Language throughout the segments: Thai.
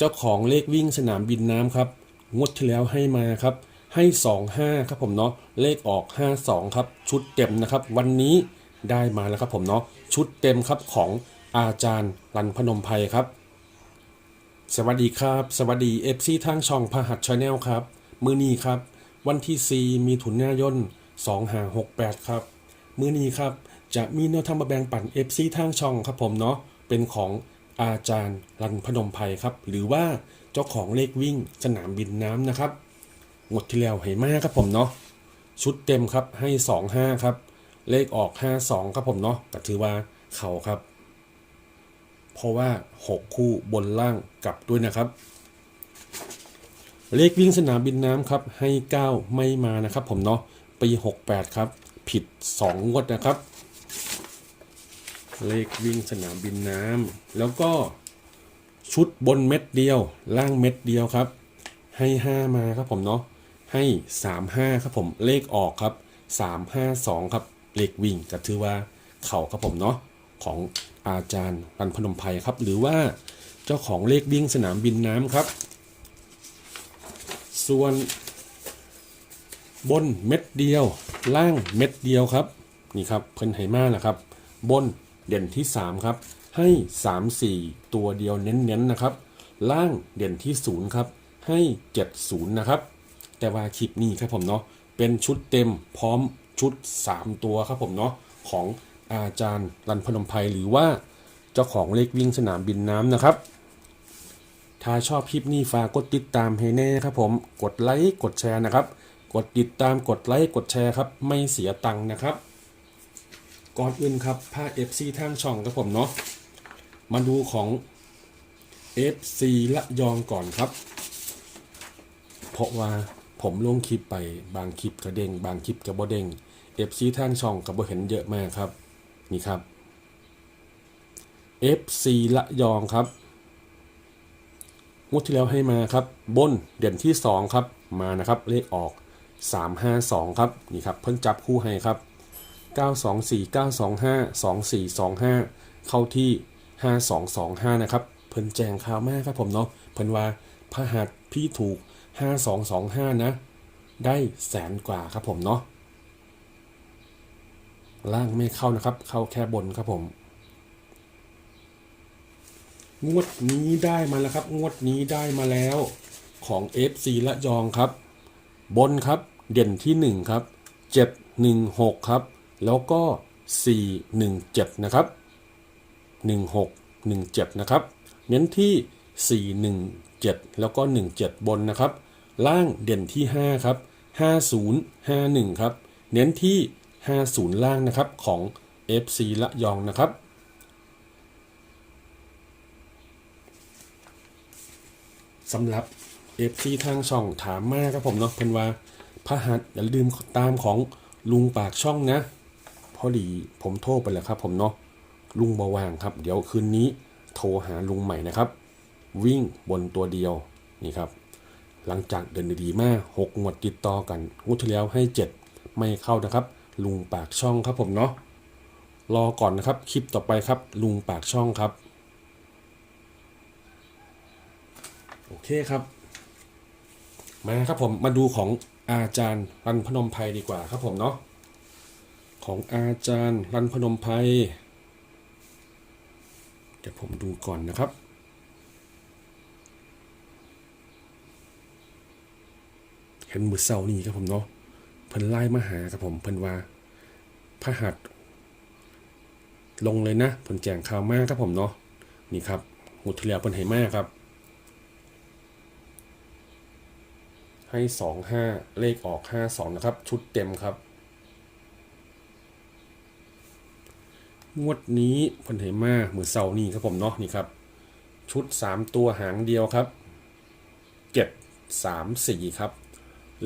เจ้าของเลขวิ่งสนามบินน้ำครับ งวดที่แล้วให้มาครับ ให้ 25 ครับผมเนาะ เลขออก 52 ครับ ชุดเต็มนะครับ วันนี้ได้มาแล้วครับผมเนาะ ชุดเต็มครับของอาจารย์รันพนมไพรครับ สวัสดีครับ สวัสดีเอฟซีทางช่องพหัสชาแนลครับ มือนี้ครับ วันที่ 4 มีถุนยายน2568 ครับ มือนี้ครับ จะมีแนวทางมาแบ่งปัน FC ทางช่องครับผมเนาะ เป็นของ อาจารย์รันพนมไพรครับ หรือว่าเจ้าของเลขวิ่งสนามบินน้ำนะครับงดที่แล้วให้มากครับผมเนาะชุดเต็มครับให้ 25 ครับ เลขออก 52 ครับผมเนาะแต่ถือว่าเขาครับ เพราะว่า 6 คู่บนล่างกลับด้วยนะครับ เลขวิ่งสนามบินน้ำครับให้ 9 ไม่มานะครับผมเนาะปี 68 ครับ ผิด 2 งวดนะครับ เลขวิ่งสนามบินน้ำแล้วก็ชุดบนเม็ดเดียว ล่างเม็ดเดียวครับ ให้ 5 มาครับผมเนาะให้ 35 ครับผมเลขออกครับ 352 ครับเลขวิ่งก็ถือว่าเข่าครับผมเนาะของอาจารย์รันพนมไพรครับ หรือว่าเจ้าของเลขวิ่งสนามบินน้ำครับ ส่วนบนเม็ดเดียว ล่างเม็ดเดียวครับ นี่ครับเพิ่นไหมาแหละครับ บน เด่นที่ 3 ครับ ให้ 3 4 ตัวเดียวเน้นๆนะครับ ล่างเด่นที่ 0 ครับ ให้ 70 นะครับ แต่ว่าคลิปนี้ครับผมเนาะ เป็นชุดเต็มพร้อมชุด 3 ตัวครับผมเนาะ ของอาจารย์รันพนมไพรหรือว่าเจ้าของเลขวิ่งสนามบินน้ำนะครับ ถ้าชอบคลิปนี้ฝากกดติดตามให้แน่ครับผม กดไลค์ กดแชร์นะครับ กดติดตาม กดไลค์ กดแชร์ครับ ไม่เสียตังค์นะครับ ก่อนอื่นครับผ้า FC ทางช่องครับผมเนาะมาดูของ FC ละยองก่อนครับ เพราะว่าผมลงคลิปไปบางคลิปกระเด้งบางคลิปกระบ่เด้ง FC ทางช่องกระบ่เห็นเยอะมากครับ นี่ครับ FC ละยองครับงวดที่แล้วให้มาครับ บนเด่นที่ 2 ครับ มานะครับ เลขออก 352 ครับ นี่ครับ เพิ่นจับคู่ให้ครับ 924 925 2425 เข้าที่ 5225 นะครับ เพิ่นแจงข่าวมากครับผมเนาะ เพิ่นว่าพระหัสพี่ถูก 5225 นะ ได้แสนกว่าครับผมเนาะ ล่างไม่เข้านะครับ เข้าแค่บนครับผม งวดนี้ได้มาแล้วครับ งวดนี้ได้มาแล้วของ FC ละยองครับ บนครับเด่นที่ 1 ครับ 716 ครับ แล้วก็ 417 นะครับ 1617 นะครับ เน้นที่ 417 แล้วก็ 17 บนนะครับ ล่างเด่นที่ 5 ครับ 5051 ครับ เน้นที่ 50 ล่างนะครับของ FC ละยองนะครับสำหรับ FC ทางช่องถามมากครับผมเนาะเพิ่นว่าพระหัสอย่าลืมตามของลุงปากช่องนะ พอดีผมโทรไปแล้วครับ ผมเนาะลุงบาวางครับ เดี๋ยวคืนนี้โทรหาลุงใหม่นะครับ วิ่งบนตัวเดียวนี่ครับ หลังจากเดินดีมากหกงวดติดต่อกันงวดที่แล้วให้เจ็ดไม่เข้านะครับ ลุงปากช่องครับผมเนาะรอก่อนนะครับ คลิปต่อไปครับ ลุงปากช่องครับ โอเคครับ มาครับผมมาดูของอาจารย์รันพนมไพรดีกว่าครับผมเนาะ ของอาจารย์รันพนมไพรเดี๋ยวผมดูก่อนนะครับ เห็นมือเศร้านี่ครับผมเนาะเพิ่นไล่มาหาครับผมเพิ่นว่าพระหัสลงเลยนะเพิ่นแจ้งข่าวมากครับผมเนาะนี่ครับหุดที่แล้วเพิ่นให้มากครับ ให้สองห้าเลขออกห้าสองนะครับ ชุดเต็มครับ งวดนี้เพิ่นให้มาเหมือนเสานี่ครับผมเนาะนี่ครับ ชุดสามตัวหางเดียวครับเจ็ดสามสี่ครับ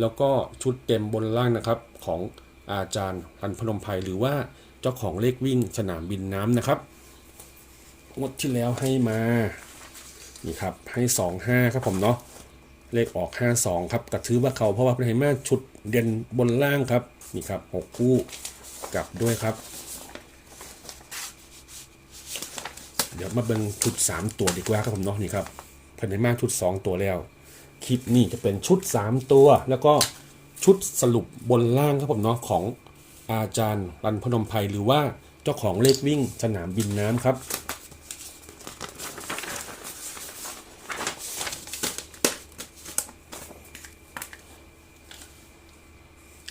แล้วก็ชุดเต็มบนล่างนะครับของอาจารย์รันพนมไพรหรือว่าเจ้าของเลขวิ่งสนามบินน้ำนะครับงวดที่แล้วให้มานี่ครับให้สองห้าครับผมเนาะเลขออก 52 ครับกระถือว่าเขาเพราะว่าเป็นไฮมาชุดเด่นบนล่างครับนี่ครับ 6 คู่กลับด้วยครับ เดี๋ยวมาเบิ่งชุด 3 ตัวดีกว่าครับผมเนาะนี่ครับเพิ่นให้มาชุด 2 ตัวแล้ว คลิปนี้จะเป็นชุด 3 ตัว แล้วก็ชุดสรุปบนล่างครับผมเนาะของอาจารย์รันพนมไพรหรือว่าเจ้าของเลขวิ่งสนามบินน้ำครับ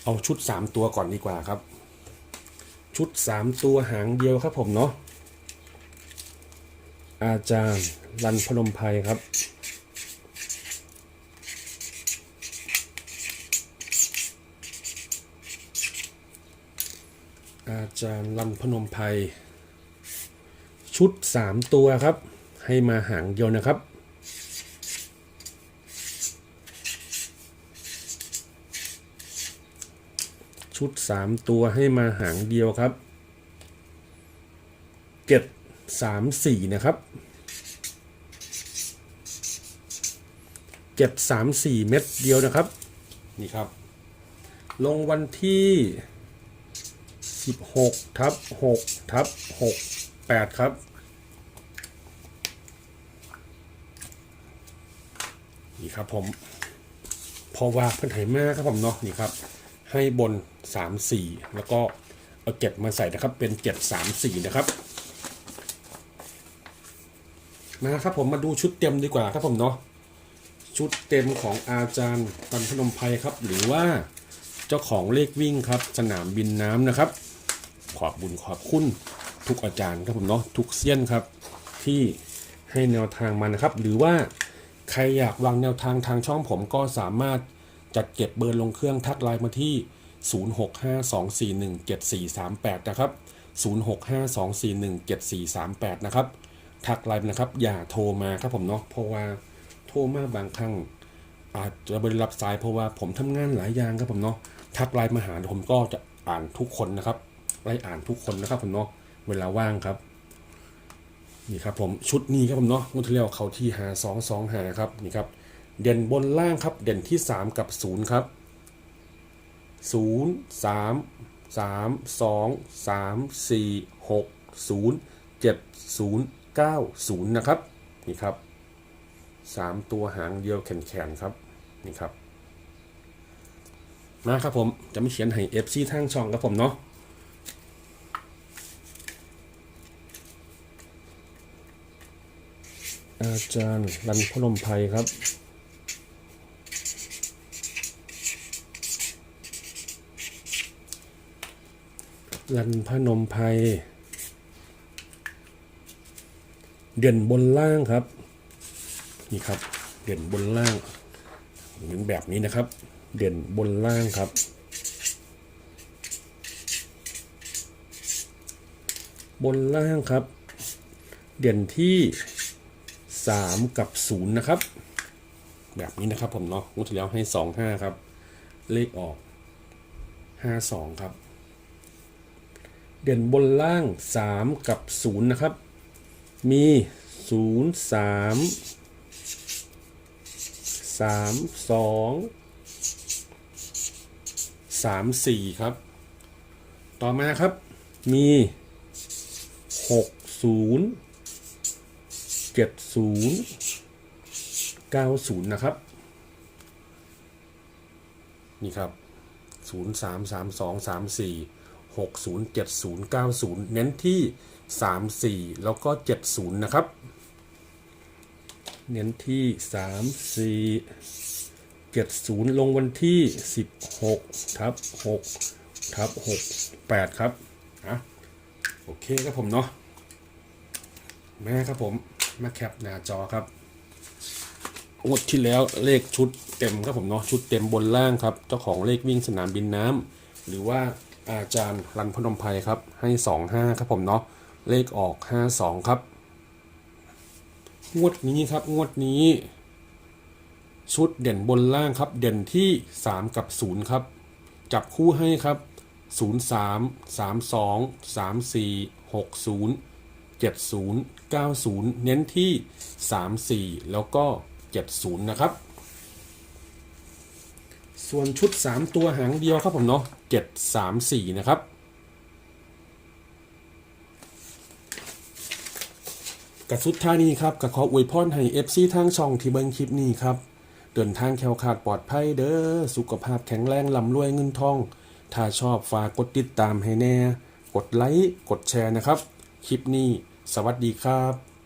เอาชุด 3 ตัวก่อนดีกว่าครับ ชุด 3 ตัวหางเดียวครับผมเนาะ อาจารย์รันพนมไพยครับ อาจารย์รันพนมไพยชุด 3 ตัวครับ ให้มาหางเดียวนะครับชุด 3 ตัวให้มาหางเดียวครับ เก็บ 3 4 นะครับ 7 3 4 เม็ดเดียวนะครับ นี่ครับ ลงวันที่ 16ทับ6ทับ6 8 ครับ นี่ครับผมพอว่าเพื่อนไห่มากครับผมเนาะนี่ครับ ให้บน 3 4 แล้วก็เอาเก็บมาใส่นะครับเป็น 7 3 4 นะครับ มาครับผมมาดูชุดเต็มดีกว่าครับผมเนาะชุดเต็มของอาจารย์ตันพนมไพรครับ หรือว่าเจ้าของเลขวิ่งครับ สนามบินน้ำนะครับ ขอบบุญขอบคุณทุกอาจารย์ครับผมเนาะทุกเซียนครับที่ให้แนวทางมานะครับ หรือว่าใครอยากวางแนวทางทางช่องผมก็สามารถจัดเก็บเบอร์ลงเครื่องทักไลน์มาที่ 0652417438 นะครับ 0652417438 นะครับ ทักไลน์นะครับ อย่าโทรมาครับผมเนาะเพราะว่าโทรมาบางครั้งอาจจะไม่ได้รับสายเพราะว่าผมทำงานหลายอย่างครับผมเนาะทักไลน์มาหาผมก็จะอ่านทุกคนนะครับไล่อ่านทุกคนนะครับผมเนาะเวลาว่างครับนี่ครับผมชุดนี้ครับผมเนาะงวดที่แล้วเขาที่หาสองสองหาครับนี่ครับเด่นบนล่างครับ เด่นที่3กับ0ครับ0 3 3 2 3 4 6 0 7 0 9 0นย์เจ็ดศูนย์ะครับ นี่ครับ 3 ตัวหางเดียวแขนๆครับ นี่ครับ มาครับผม จะไม่เขียนให้ FC ทางช่องครับผมเนาะอาจารย์รันพนมไพรครับ รันพนมไพร เด่นบนล่างครับ นี่ครับ เด่นบนล่างเหมือนแบบนี้นะครับ เด่นบนล่างครับบนล่างครับ เด่นที่ 3 กับ 0 นะครับ แบบนี้นะครับผมเนาะงวดที่แล้วให้ 2 5 ครับ เลขออก 5 2 ครับ เด่นบนล่าง 3 กับ 0 นะครับ มี 0 3 3 2 3 4 ครับ ต่อมาครับ มี 6 0 7 0 9 0 นะครับ นี่ครับ 0 3 3 2 3 4 6 0 7 0 9 0 เน้นที่ สามสี่แล้วก็เจ็ดศูนย์นะครับ เน้นที่สามสี่เจ็ดศูนย์ลงวันที่สิบหกทับหกทับหกแปดครับอะโอเคครับผมเนาะแม่ครับผมมาแคปหน้าจอครับงวดที่แล้วเลขชุดเต็มครับผมเนาะชุดเต็มบนล่างครับ เจ้าของเลขวิ่งสนามบินน้ำหรือว่าอาจารย์รันพนมไพรครับให้สองห้าครับผมเนาะ เลขออกห้าสองครับ งวดนี้ครับ งวดนี้ ชุดเด่นบนล่างครับ เด่นที่ 3 กับ 0 ครับ จับคู่ให้ครับ 0 3 3 2 3 4 6 0 70 90 เน้นที่ 34 แล้วก็ 70 นะครับ ส่วนชุด 3 ตัวหางเดียวครับผมเนาะ7 3 4 นะครับ กับสุดท้ายนี้ครับกับขออวยพรให้เอฟซีทางช่องที่เบิ้งคลิปนี้ครับ เดินทางแคล้วคาดปลอดภัยเด้อสุขภาพแข็งแรงลำรวยเงินทอง ถ้าชอบฝากกดติดตามให้แน่ กดไลค์กดแชร์นะครับ คลิปนี้ สวัสดีครับ